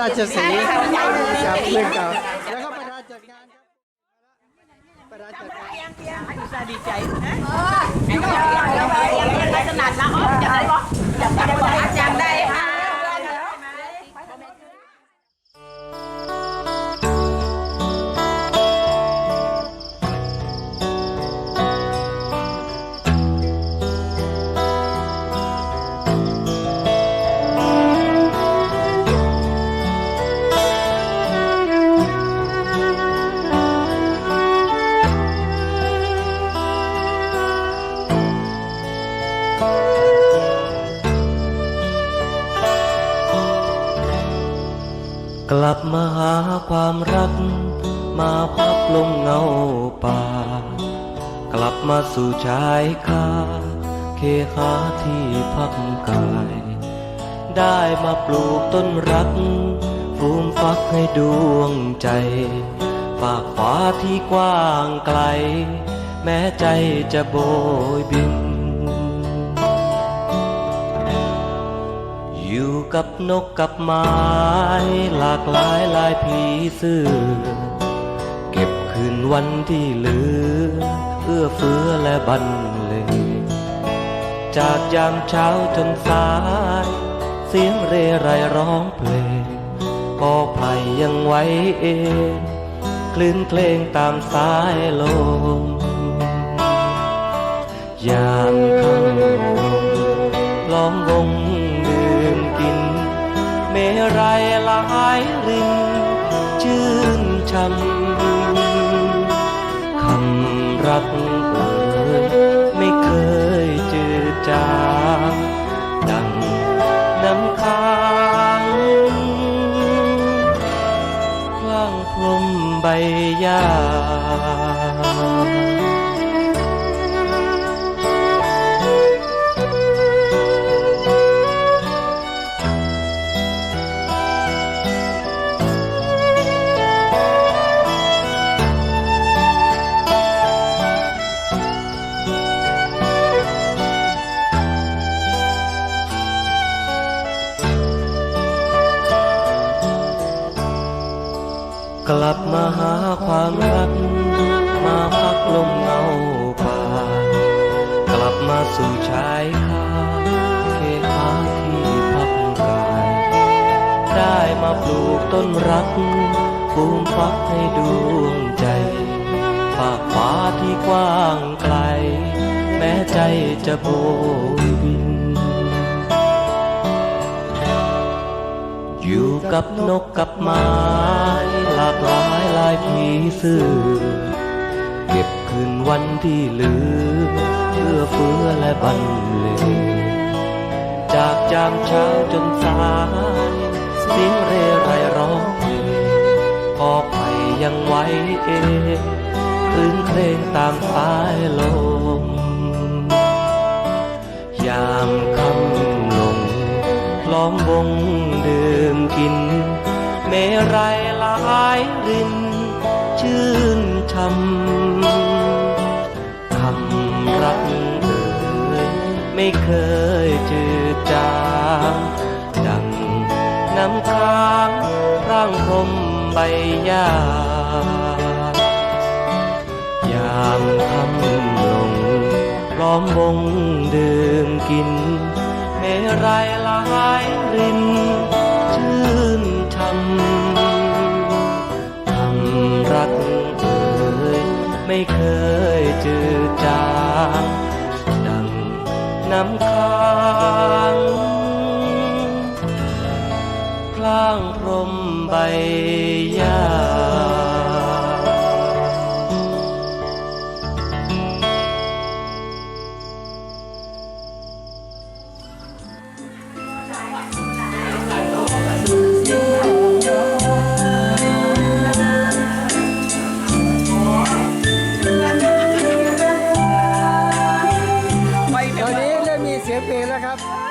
ราชสีห์ครับเรื่องเก่าแล้วก็ประธานจัดงานครับประธานจัดงานดีใจนะได้ขนาดละอ๋อจะได้บ่จะได้จังได้ กลับมาหาความรัก มาพักลงเงาป่า กลับมาสู่ชายคาเคหาที่พักกาย ได้มาปลูกต้นรักฟูมฟักให้ดวงใจฝากฟ้าที่กว้างไกล แม้ใจจะโบยบิน กับนกกับไม้ หลากหลายลายผีเสื้อ เก็บคืนวันที่เหลือ เอื้อเฟื้อและบันเลงจากยามเช้าจนสาย เสียงเรไรร้องเพลงพอไพลยังไว้เองคลื่นเพลงตามสายลมยามค่ำลงล้อมวงดื่มกิน เมรัยหลายรินชื่นช่ำคำรักเอ่ยไม่เคยจืดจางดังน้ำค้างพลางพรมใบหญ้า กลับมาหาความรัก มาพักลมเงาป่า กลับมาสู่ชายคาเคหาที่พักกาย ได้มาปลูกต้นรักฟูมฟักให้ดวงใจฝากฟ้าที่กว้างไกล แม้ใจจะโบยบิน อยู่กับนกกับไม้หลากหลายลายผีเสื้อเก็บคืนวันที่เหลือเพื่อเฟื้อและบันเลงจากจามเช้าจนสายเสียงเรไรร้องเพลงพอไผ่ยังไว้เองคลื่นเพลงตามสายลมยามค่ำลงล้อมวงเดื่ มกิน เมรัยหลายริน ชื่นชำคำรักเอ่ยไม่เคยจืดจางดังน้ำค้างร่างพรมใบหญ้ายามคำลงล้อมวงดื่มกินเมรัยหลายริน ไม่เคยจืดจางดังน้ำค้า ฟเอนะครับ